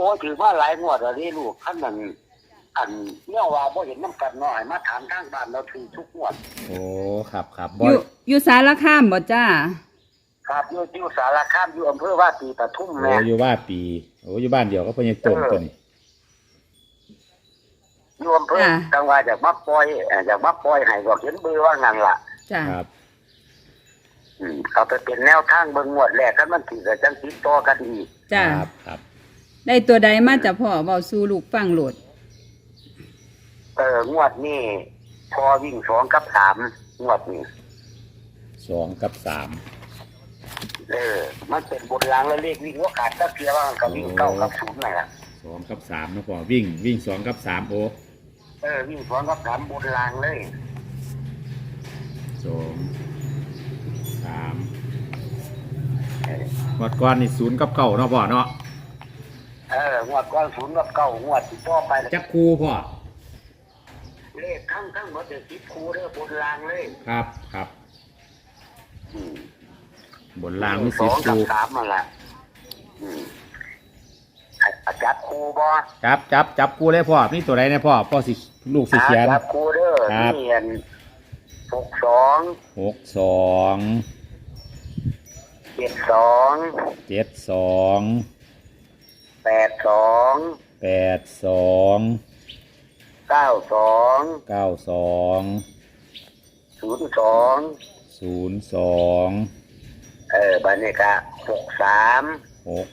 อ้ถือว่าหลายงวดแล้วนี่ลูกท่านนั้นอันเนี่ยว่าบ่เห็นน้ำกันน้อยมาถามทางบ้านเราถือทุกงวด โอ้ครับครับอบยู่อยู่สารคามบ่จ้าครับอยู่ที่สารคามอยู่อำเภอว่าปีปทุมโอ้แม่อยู่บ้านปีโอ้อยู่บ้านเดียวก็พญาตงตัวนี้อยู่อำเภอจังหวัดจากมาปล่อยเอ่อจากมาปล่อยให้บอกเห็นเบอร์ว่างั้นล่ะ จ้าครับอืมเอาไปเป็นแนวทางเบิ่งงวดแรกกันมันถือกับจังติดต่อกันอีกจ้าครับครับ ได้ตัวใดมาจากพ่อเว้าสู่ลูกฟังโหลด เอองวดนี้พอวิ่งสองกับสามงวดนี้สองกับสามเออ มันเป็นบนรางแล้วเลขวิ่งว่าขาดก็เพียว่ามันก็วิ่งเก้ากับศูนย์นั่นแหละสองกับสามนะพ่อวิ่งวิ่งสองกับสามโอ้เออวิ่งสองกับสามบนรางเลยสองสามเอองวดก้อนนี่ศูนย์กับเก้าเนาะพ่อเนาะ เอองวดก้อนศูนย์กับเก้างวดที่ต่อไปจักคูพ่อเลขทั้งทั้งหมดจะสิบคูเด้อบนรางเลยครับครับอืมบนรางมีสสิบองกับคูสามมันละอืมอะอาจารย์ครูบอจับจับจับคูเลยพ่อนี่ตัวไหนเนี่ยพ่อพ่อสิลูกสิเขียนจับครูเด้อครับ นี่อันหกสองหกสองเจ็ดสองเจ็ดสอง แปดสองแปดสองเก้าสองเก้าสองศูนย์สองศูนย์สองเออบันนี้ก็หกสามหก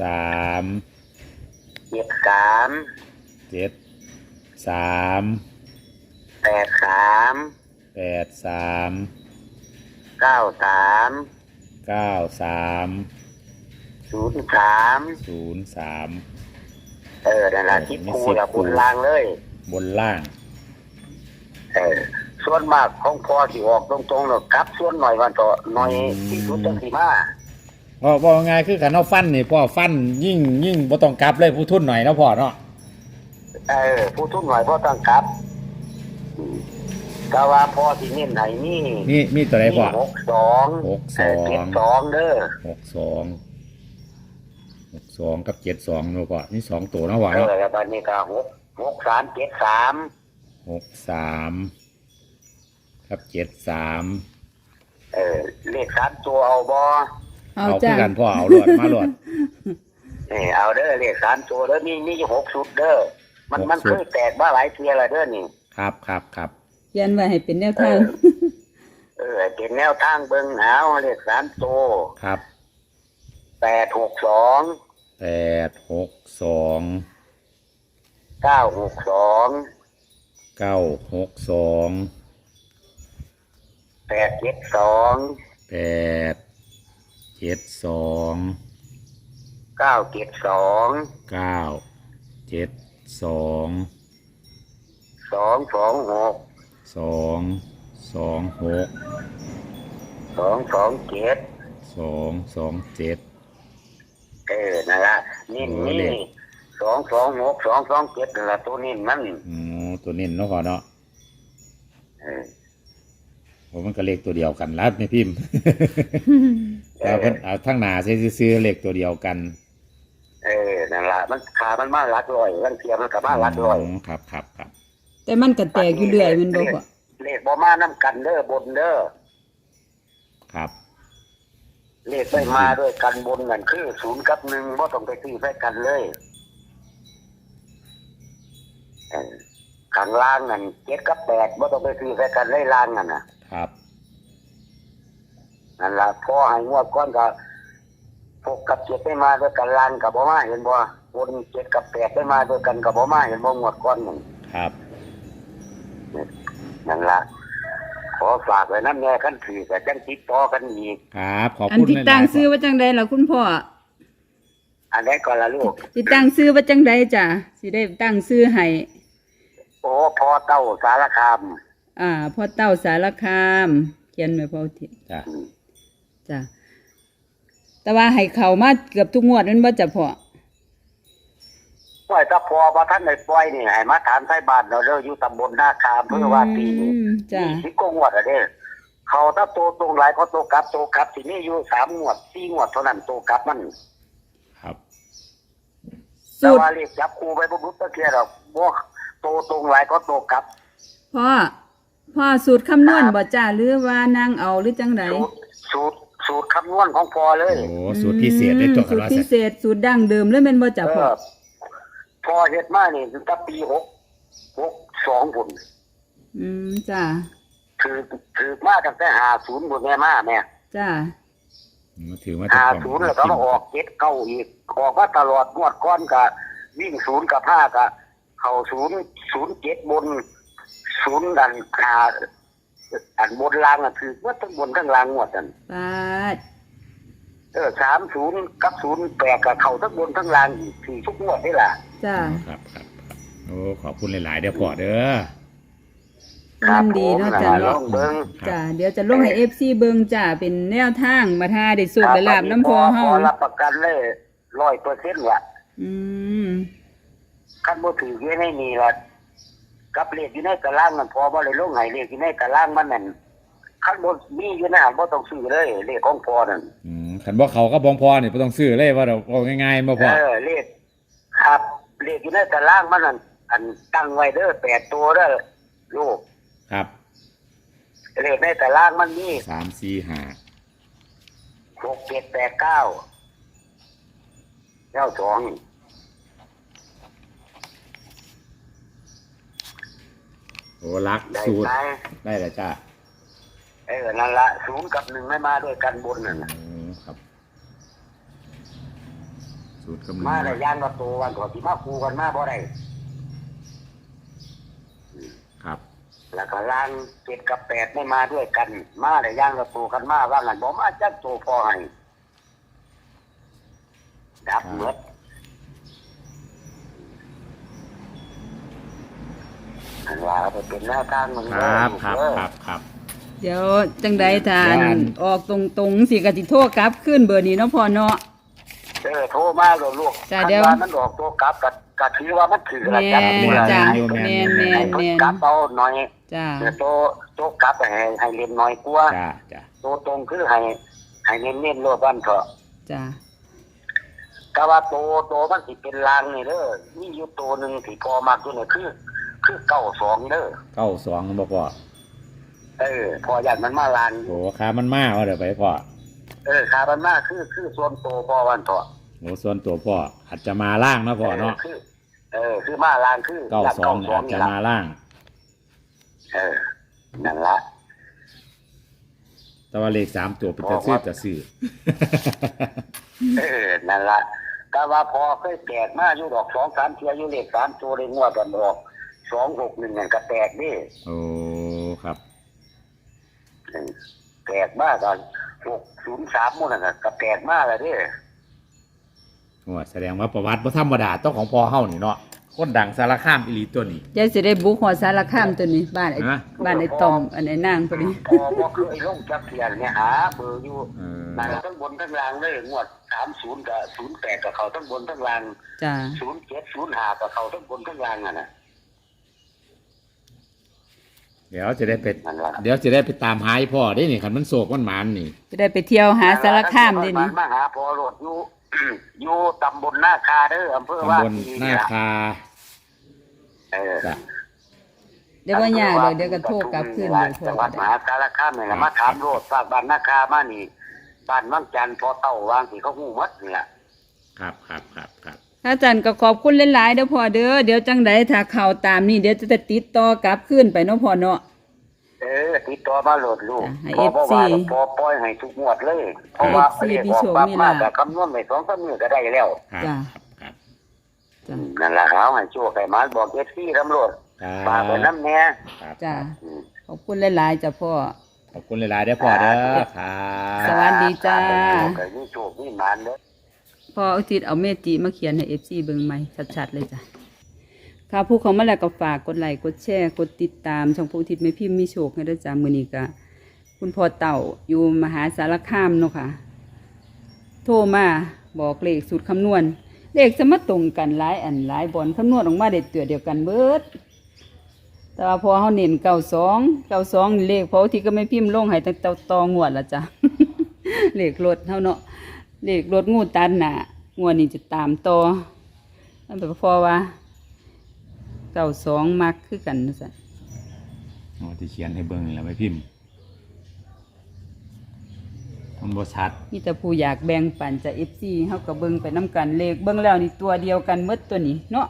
สามเจ็ดสามเจ็ดสามแปดสามแปดสามเก้าสามเก้าสาม ศูนย์สามศูนย์สามเออนั่นแหละที่ครูละบนรางเลย บนล่าง เออส่วนมากของพ่อที่ออกตรงๆเนอะกลับ ส่วนหน่อยวันต่อหน่อยที่สุดจังสีมาว่าว่าไงายคือขันเอาฟันนี่พ่อฟันยิ่งยิ่งบ่ต้องกลับเลยผู้ทุนหน่อยเนาะพ่อเนาะเออผู้ทุกหน่อยพ่อต้องกลับอืมแต่ว่าพ่อที่เน้นไหนนี่นี่มีตัวไหนพ่อหกสองหกสองเจ็ดสองเด้อหกสอง หกสองกับเจ็ดสองเนาะพ่อนี่สองตัวเนาะพ่อเอเนาะอแล้วบัดนี้ก็หกหกสามเจ็ดสามหกสามกับเจ็ดสามเออเลขสามตัวเอาบอเอาเอาจ้าคือกันพ่อเอาหลวดมาหลวดเออเอาเด้อเลขสามตัวเด้อนี่นี่หกชุดเด้อมันหกมันชุเคด ยแตกมาหลายเทียแล้วเด้อนี่ ครับครับครับเขียนไว้ให้เป็นแนวทาง เออเป็นแนวทางเบิ่งเอาเลขสามตัว ครับ แปดหกสองแปดหกสองเก้าหกสองเก้าหกสองแปดเจ็ดสองแปดเจ็ดสองเก้าเจ็ดสองเก้าเจ็ดสองสองสองหกสองสองหกสองสองเจ็ดสองสองเจ็ด เออนั่นละนี่โอ้นี่เลขสองสองหกสองสองเจ็ดนั่นละตัวนี้มันอ๋อตัวนี้เนาะพ่อเนาะเออผมมันก็เลขตัวเดียวกันรับในพิมพ์แต่เพิ่นเอาทั้งหนาซื้อๆเลขตัวเดียวกัน เออนั่นละมันขามันมาลักลอยลังเทียมมันกับมาลักลอยมครับครับครับแต่มันก็แตกอยู่เรื่อยแมันบ่พ่อเลขบ่มาน้ำกันเด้อบนเด้อครับ เลขไม่มาด้วยกันบนกันคือศูนย์กับหนึ่งบ่ต้องไปซื้อใส่กันเลยเออข้างล่างนั่นเจ็ดกับแปดบ่ต้องไปซื้อใส่กันเลยล่างนั่นน่ะครับนั่นละพอให้งวดก้อนก็หกกับเจ็ดได้มาด้วยกันล่างกับบ่มาเห็นบ่บนเจ็ดกับแปดได้มาด้วยกันกับบ่มาเห็นบ่งวดก้อนนั่นครับนั่นละ ขอฝากไว้น้ำแน่ขั้นถือกับจังติดต่อกันอีกครับขอบอันคุณที่หลายๆตั้งซื้อว่าจังใดล่ะคุณพ่ออันนี้ก่อนละลูก สิตั้งซื้อว่าจังใดจ้ะสิได้ตั้งซื้อให้โอ้พอเต้าสารคามอ่าพ่อเต้าสารคาม เขียนไว้พ่อทิจ้ะจ้ะแต่ว่าให้เขามาเกือบทุกงวดนั่นบ่จ้ะพ่อ ปล่อยถ้าพอว่าท่านในปล่อยนี่ให้มาถามไทยบ้านเราเด้ออยู่ตำบลหน้าคามเพื่อว่าปีนี้อืมจ้ะสิบกว่างวดอะเด้อเขาถ้าโตตรงหลายเขาโตกลับโตกลับที่นี่อยู่สามงวดสี่งวดเท่านั้นโตกลับมันครับสูแต่ตรว่าเรียกจับครูไปบ่รู้ตะเกียดอกบ่โตตรงหลายก็โตกลับพ่อพ่อสูตรคำนวณบ่จ้าหรือว่านางเอาหรือจังไดสูตรสูตรสูตรคำนวณของพอเลย โอ้สูตรพิเศษได้ตัวกันสูตรว่าพิสัตว์เศษสูตรดั้งเดิมเลยแม่นบ่จ้าเอพ่ออพ อเฮ็ดมานี่ตั้งแต่ปีหกหกสองพุ่นอืมจ้าคือคือมาตั้งแต่หาศูนย์พุ่นแม่มาแม่จ้ามาถือว่าหาศูนย์แล้วก็มาออกเจ็ดเก้าอีกออกมาตลอดงวดก้อนก็วิ่งศูนย์กับห้าก็เข้าศูนย์ศูนย์เจ็ดบนศูนย์ดันหาอันบนล่างอะคือว่าทั้งบนทั้งล่างงวดกันปาด เออสามศูนย์กับศูนย์แปดกับเข้าทั้งบนทั้งล่างอีกสี่ทุกงวดนี่แหละจ้าครับครับครับโอ้ขอบคุณหลายๆเด้อพ่อเด้อมันดีเนาะผมจ้าลเนาะองเบิ้งจ้าเดี๋ยวจะลงให้ FC เบิ่งจ้าเป็นแนวทางมาทาได้สุกได้ลาบน้ำพอเฮาพอรับประกันเลยร้อยเปอร์เซ็นต์ว่ะอืมขั้นบ่ถือเยอะในนี่ละกับเลขอยู่ในตารางมันพอบ่เลยลงให้เลขอยู่ในตารางมันนั่น ขั้นบ่มีอยู่ในหันบ่ต้องซื้อเลยเลขของพอนั่นอืมขันบ่เขาก็บองพอนี่บ่ต้องซื้อเลยว่าเราเอาง่ายๆบ่พอเออเลขครับเลขอยู่ในตารางมันนั่นอันตั้งไว้เด้อแปดตัวเด้อลูกครับเลขในตารางมันมีสามสี่ห้าหกเจ็ดแปดเก้าเก้าสองโอ้รักได้สูตรไหมได้แล้วจ้า เออนั่นละศูนย์กับหนึ่งไม่มาด้วยกันบนนั่นน่ะโอ้ครับ สูตรกำลังมาได้ย่างกับตัววันก่อนที่มาคูกันมาบ่ได้ครับ แล้วก็ล่างเจ็ดกับแปดไม่มาด้วยกัน มาได้ย่างกับตัวกันมาว่างันบอกมาจักตัวพอให้ดับเมดอันว่าเอาไปเป็นหน้าทางมึงคเด้อรับลูกครับ เด้อ ครับครับ เดี๋ยวจังใดทานย่าน ออกตรงๆสิกะสิโทรกลับขึ้นเบอร์นี้เนาะพ่อเนาะ เออโทรมาเลยลูกจ้ะคันเดี๋ยวว่ามันออกตัวกลับกับกะถือว่ามันถือละจับแม่มือละจ้ะให้แม่นแม่นให้เพิ่น กลับเอาหน่อยจ้าเดี๋ยวโตโตกลับให้ให้เรียนน้อยกว่าจ้าจ้าโตตรงคือให้ให้เน้นเน้นๆโลดบ้านเถอะจ้าก็ว่าโตโตมันสิเป็นลางนี่เด้อมีอยู่ตัวหนึ่งที่พอมากตัวนี่คือ คือเก้าสองเด้อเก้าสองบ่พ่อ เออ พออยากมันมาลานโอ้ขามันมาเอาเดี๋ยวไปพ่อเออขามันมาคือคือส่วนโตพอวันเถอะโอ้ส่วนตัวพ่ออาจจะมาล่างเนาะพ่อเนาะคือเออ คือมาลานคือเก้าสองเก้าอาจจะล่ะมาล่าง เออนั่นละแต่ว่าเลขสามตัวเป็นจะซื้อจะซื้อเออนั่นละก็ว่าพอเคยแตกมาอยู่ดอกสองสามเทียอยู่เลขสามตัวเลยงวดกันดอกสองหกหนึ่งนั่นก็แตกดิโอ้ครับ เออแตกมากกันหกศูนย์สามมุ่นนน่ะก็แตกมากเลยดิโอ้แสดงว่าประวัติบ่ธรรมดาต้องของพ่อเฮานี่เนาะคนดังสารคามอีหลีตัวนี้ยายสิได้บุกหัวสารคามตัวนี้ บ้านไอ้ฮะบ้านไอ้ต่อมอันไอ้นางตัวนี้พอพอเคยลงจักเทียนเนี่ยหาเบอร์อยู่เออนั่นล่ะทั้งบนทั้งล่างเลยงวดสามศูนย์กับศูนย์แปดกับเขาทั้งบนทั้งล่างจ้าศูนย์เจ็ดศูนย์ห้ากับเขาทั้งบนทั้งล่างอะนะ เดี๋ยวจะได้ไปนั่นล่ะเดี๋ยวจะได้ไปตามหาให้พ่อได้นี่คันมันโศกมันหมานนี่ จะได้ไปเที่ยวหาสารคามได้นี่ มาหาพอโรดอยู่ อยู่ตำบลนาคาเด้ออำเภอว่าตำบลปีหน้านี่ล่ะคาเออ จ้ะ เดี๋ยวว่ายากเลยเดี๋ยวก็โทรกลับขึ้นเลยโทรจังหก็วัดมได้หาสารคามนี่แหละมาถามโรดฝากบ้านนาคามานี่บ้านวังจันทร์พอเต้าวางที่เขาหูมัดนี่แหละ ครับครับครับ ครับถ้าจันก็ขอบคุณหลายๆเด้อพ่อเด้อเดี๋ยวจังใดถ้าเข้าตามนี่เดี๋ยวจะติดต่อกลับขึ้นไปเนาะพ่อเนาะเออติดต่อมาโหลดลูกจ้ะให้พอบ่ว่า FC พอปล่อยให้ทุกงวดเลย เพราะว่าให้ FC เรียกมีออกโชคปั๊บมีมาลาภแต่คำนวณไปสองสามมือก็ได้แล้วครับจ้ะครับจ้านั่นแหละเอาให้โชคให้หมาบอกเอฟซีตำรวจครับฝากไว้น้ำแน่ครับจ้าอืมขอบคุณหลายๆจ้ะพ่อขอบคุณหลายๆเด้อพ่อเด้อครับสวัสดีจ้าก็มีโชคมีหมานเด้อ พอเอาทิตเอาเมจิมาเขียนให้เอฟซีเบิ่งใหม่ชัดๆเลยจ้ะค่ะผู้เขามาแล้วก็ฝากกดไลค์กดแชร์กดติดตามช่องผู้ทิศไม่พิมพ์มีโชคให้ด้วยจ้ามือนี้ก็คุณพ่อเต่าอยู่มหาสารคามเนาะค่ะ โทรมาบอกเลขสูตรคำนวณ เลขจะมาตรงกันหลายอันหลายบอลคำนวณออกมาเด็ดเตือเดียวกันเบิดแต่ว่าพอเขาเน้นเก้าสองเก้าสองเลขพราะที่ก็ไม่พิมพ์ลงให้ตั้งต่ตองวดละจ้ะเลขรถเท่าเนาะ เลขรถงูตันน่ะงวดนี้จะตามต่อนั่นแปลว่าพอว่าเก้าสองมักคือกันนะสันอ๋อที่เขียนให้เบิ่งนี่แหละไม่พิมพ์มันบ่ชัดมีแต่ผู้อยากแบ่งปันจากเอฟซีเขาก็เบิ่งไปน้กันเลขเบิ่งแล้วนี่ตัวเดียวกันเมดตัวนี้เนาะ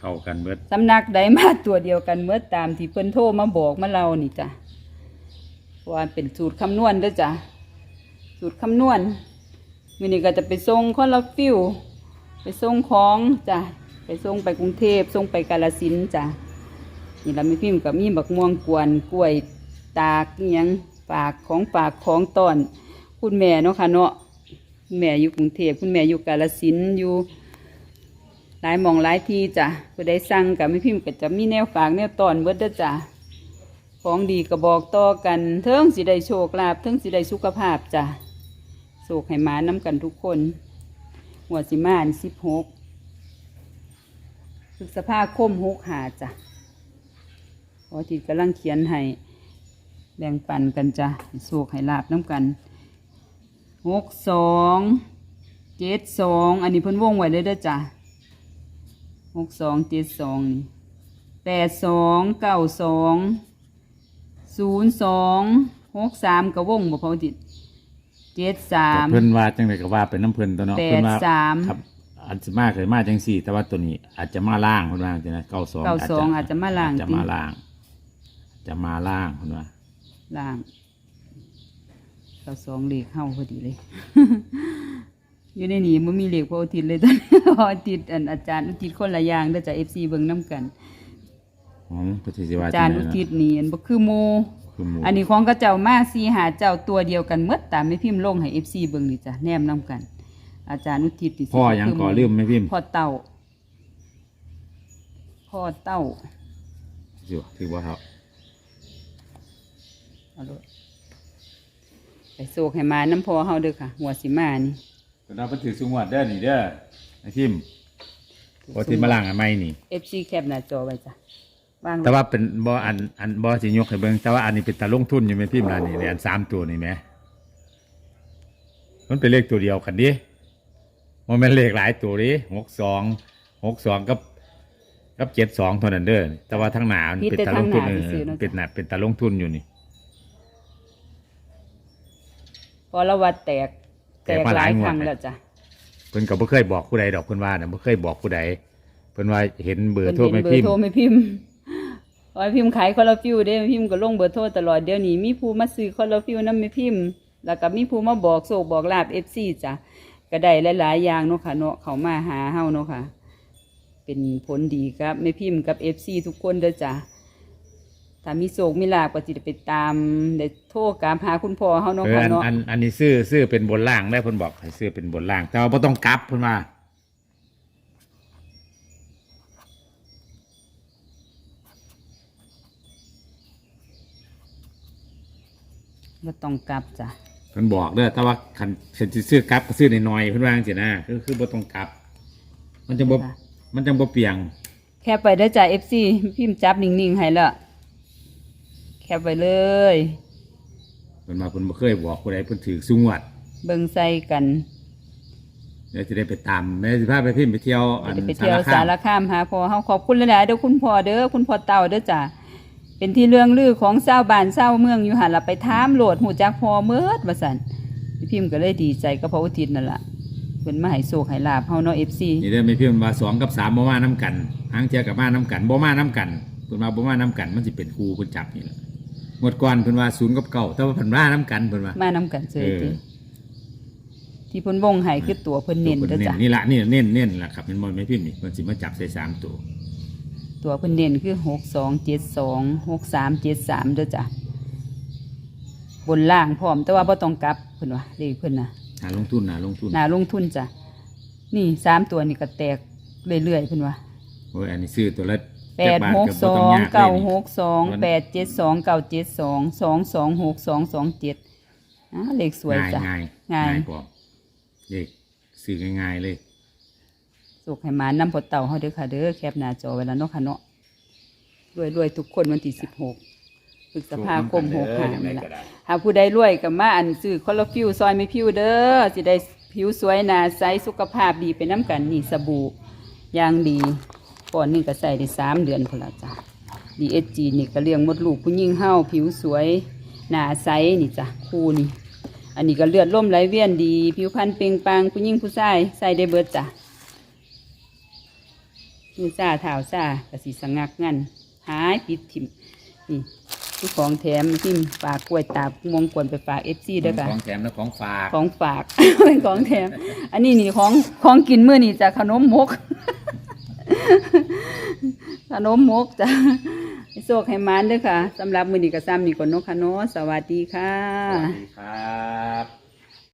เข้ากันเบิดสำนักใดมาตัวเดียวกันเมดตามที่เพิ่นโทรมาบอกมาเรานี่จ้ะเพราะว่าเป็นสูตรคำนวณเด้อจ้ะสูตรคำนวณ มือนี้ก็จะไปส่งคอลลาฟิว ไปส่งของจ้ะไปส่งไปกรุงเทพส่งไปกาฬสินจ้ะนี่เราไม่พิมพ์กับมีบักม่วงกวนกล้วยตากอิหยังฝากของฝากของตอน คุณแม่เนาะค่ะเนาะคุณแม่อยู่กรุงเทพคุณแม่อยู่กาฬสินอยู่หลายมองหลายที่จ้ะผู้ใดสั่งกับไม่พิมพ์ก็จะมีแนวฝากแนวตอนเบิดเด้อจ้ะของดีก็บอกต่อกันเทิงสิได้โชคลาภเทิงสิได้สุขภาพจ้ะ โศกให้มาน้ำกันทุกคน หัวสิมานสิบหกพฤษภาคมหกหาจ้ะพอที่กำลังเขียนให้แบ่งปันกันจ้ะโศกให้ลาบน้ำกันหกสองเจ็ดสองอันนี้เพิ่นวงไว้เลยด้อจ้ะหกสองเจ็ดสองแปดสองเก้าสองศูนย์สองหกสามกระวงบ่พอติด เจ็ดสามแต่เพิ่นว่าจังไดก็ว่าเป็นน้ำเพิ่นตัวเนาะแปดเพิ่นว่าสาม ครับอาจจะมาเคยมาจังสี่ แต่ว่าตัวนี้อาจจะมาล่างเพิ่นว่าจังได๋เก้าสองเก้าสองอาจจะมาล่างจะมาล่าง จะมาล่างเพิ่นว่าล่างเก้าสองเลขเข้าพอดีเลย อยู่ในนี้มันมีเลขพระอาทิตย์เลยตอนนี้พระอาทิตย์อันอาจารย์อุทิศคนละอย่างเด้อจ้ะเอฟซีเบิ่งน้กันอ๋อเพิ่นสิว่าอาจัจารงย์ได๋อุเนาะทิศนี่อันบ่คือโมคื อหมู่อันนี้ของกระเจ้ามาซีหาเจ้าตัวเดียวกันเมดตามไม่พิมพ์ลงให้เอฟซีเบิ่งนี่จ้ะแนมนํกัน อาจารย์อุทิศนี่สิพ่อยังก่อลืมไหม่พิมพ์พ่อเต่าพ่อเต่าอยู่ถือว่าครับเอาโลดไปโศกให้มาน้ำพอเฮาเด้อค่ะ หัวสิมานี่ตอนนั้นเพิ่นถือสุงวดเด้อนี่เด้อไอ้พิมพ์พอที่มาล่างอันใหม่นี่เอฟซีแคปหน้าจอไว้จ้ะ วางไว้แต่ว่าเป็นบ่อันอันบ่สิยกให้เบิ่งแต่ว่าอันนี้เป็นตาลงทุนอยู่ไหมพิมพ์ล่ะนี่ในอันสามตัวนี่แหมมันเป็นเลขตัวเดียวกันดิมันเป็นเลขหลายตัวดิหกสองหกสองกับกับเจ็ดสองเท่านั้นเด้อแต่ว่าทั้งหนามันเป็นตาลงทุนเออเป็นหนาเป็นตาลงทุนอยู่นี่พอละวัดแตก แตแตกกมาหหลาลายยงวดครั้งแล้วจ้ะเพิ่นก็บ่เคยบอกผู้ใดดอกเพิ่นว่าน่ะบ่เคยบอกผู้ใดเพิ่นว่าเห็นเบอร์โทรเพิ่ไม่นเห็นเบอพิมพ์ โทรไอให้พิมพ์ขายคอลลาฟิวเด้พิมพ์ก็ลงเบอร์โทรตลอดเดี๋ยวนี้มีผู้มาซื้อคอลลาฟิวนำไม่พิมพ์ แล้วก็มีผู้มาบอกโศกบอกลาบ FC จ้ะก็ได้หลายๆอย่างเนาะค่ะเนาะเขามาหาเฮาเนาะค่ะ เป็นผลดีครับไม่พิมพ์กับ FC ทุกคนเด้อจ้ะถ้ามีโศกมีลาบก็สิได้ไปตามได้โทรกามหาคุณพ่อเฮาเนาะเออค่ะอันเนาะอันอันนี้ซื้อซื้อเป็นบนล่างได้เพิ่นบอกให้ซื้อเป็นบนล่าง แต่ว่าบ่ต้องกลับเพิ่นว่า บ่ต้องกลับจ้ะเพิ่นบอกเด้อแต่ว่าคันคันสิซื้อกลับก็ซื้อน้อยๆเพิ่นว่าจังซี่นะคือคือบ่ต้องกลับ มันจังบ่มันจังบ่เปียง แคปไปเด้อจ้ะ FC พิมพ์จับนิ่งๆให้และแคปไปเลย เพิ่นว่าเพิ่นบ่เคยบอกผู้ใดเพิ่นถือสุงวดเบิ่งใส่กันเดี๋ยวจะได้ไปตามแม่สิพาไปพิมพ์ไปเที่ยวอันจะไปเที่ยวคสามรคามหาพ่อเฮาขอบคุณหลายๆเด้อคุณพ่อเด้อคุณพ่อเต่าเด้อจ้ะ เป็นที่เรื่องลือของชาวบ้านชาวเมืองอยู่หั่นล่ะไปถามโหลดหูจักพ่อเมิดว่าซั่นพี่พิมพ์ก็เลยดีใจกับพระอุทิศนั่นล่ะเพิ่นมาให้โชคให้ลาภเฮาเนาะ FC นี่เด้อไม่พิมพ์ว่าสองกับสามบ่มานํกันหางเที่ยกับมานํกันบ่มานํกันเพิ่นว่าบ่มานํกัน มันสิเป็นครูเพิ่นจับนี่แหละงวดก่อนเพิ่นว่าศูนย์กับเก้าแต่ว่าเพิ่นมานํกันเพิ่นว่า มานํกันเฉยเอติอที่เพิ่นวงให้คือตัวเพิ่นเน้นพิ่เด้อจ้ะ นี่ละนี่เน้นเน้นล่ะครับเป็นบอลไม่พิมพ์นี่มันสิมาจับใส่สามตัว ตัวเพิ่นเน้นคือ6272 6373เด้อจ้ะบนล่างพร้อมแต่ว่าบ่ต้องกลับเพิ่นว่าเลขเพิ่นน่ะหาลงทุนหาลงทุนน่าลงทุนจ้ะนี่สามตัวนี่ก็แตกเรื่อยๆเพิ่นว่าโอ้ยอันนี้ซื้อตัวละแปจัดบาทหกบ่สอต้งยลยเก้านี่หกสองแปดเจ็ดสองเก้าเจ็ดสองสองสองหกสองสองเจ็ดอ่าเลขสวยง่ายจ้ะง่ายง่ายกว่าเด็กซื้อง่ายๆเลย สุกให้มาน้ำพอเต่าเฮาเด้อค่ะเด้อแคปหน้าจอไว้แล้วเนาะค่ะเนาะรวยๆทุกคนวันที่สิบหกพฤษภาคมหกห้านี่ละหากผู้ใดรวยกับมาอันซื้อคอลลาฟิวซอยไม่ผิวเด้อสิได้ผิวสวยหนาใสสุขภาพดีไปน้ำกันนี่สบู่อย่างดีก่อนนึงก็ใส่ได้สามเดือนพนละจ้ะ DSG นี่ก็เลี้ยงมดลูกผู้หญิงเฮาผิวสวยหน้าใสนี่จ้ะคู่นี่อันนี้ก็เลือดล่มไหลเวียนดี ผิวพรรณเปล่งปลังผู้หญิงผู้ชายใส่ได้เบิดจ้ะ มือซ่าเท้าซ่ากระสีสงักงันหายปิดถิ่มนี่ที่ของแถมทิมฝากกล้วยตาบมวงกวนไปฝากเอฟซีด้วยค่ะของแถมและของฝากของฝากเป็นของแถม อันนี้นี่ของของกินมื้อนี่จ้ะขนมมก ขนมมกจ้ะให้โชคให้มานเด้วยค่ะสำหรับมื้อนี้ก็ซ้ำนี่ก่อนเนาะค่ะเนาะสวัสดีค่ะสวัสดีครับ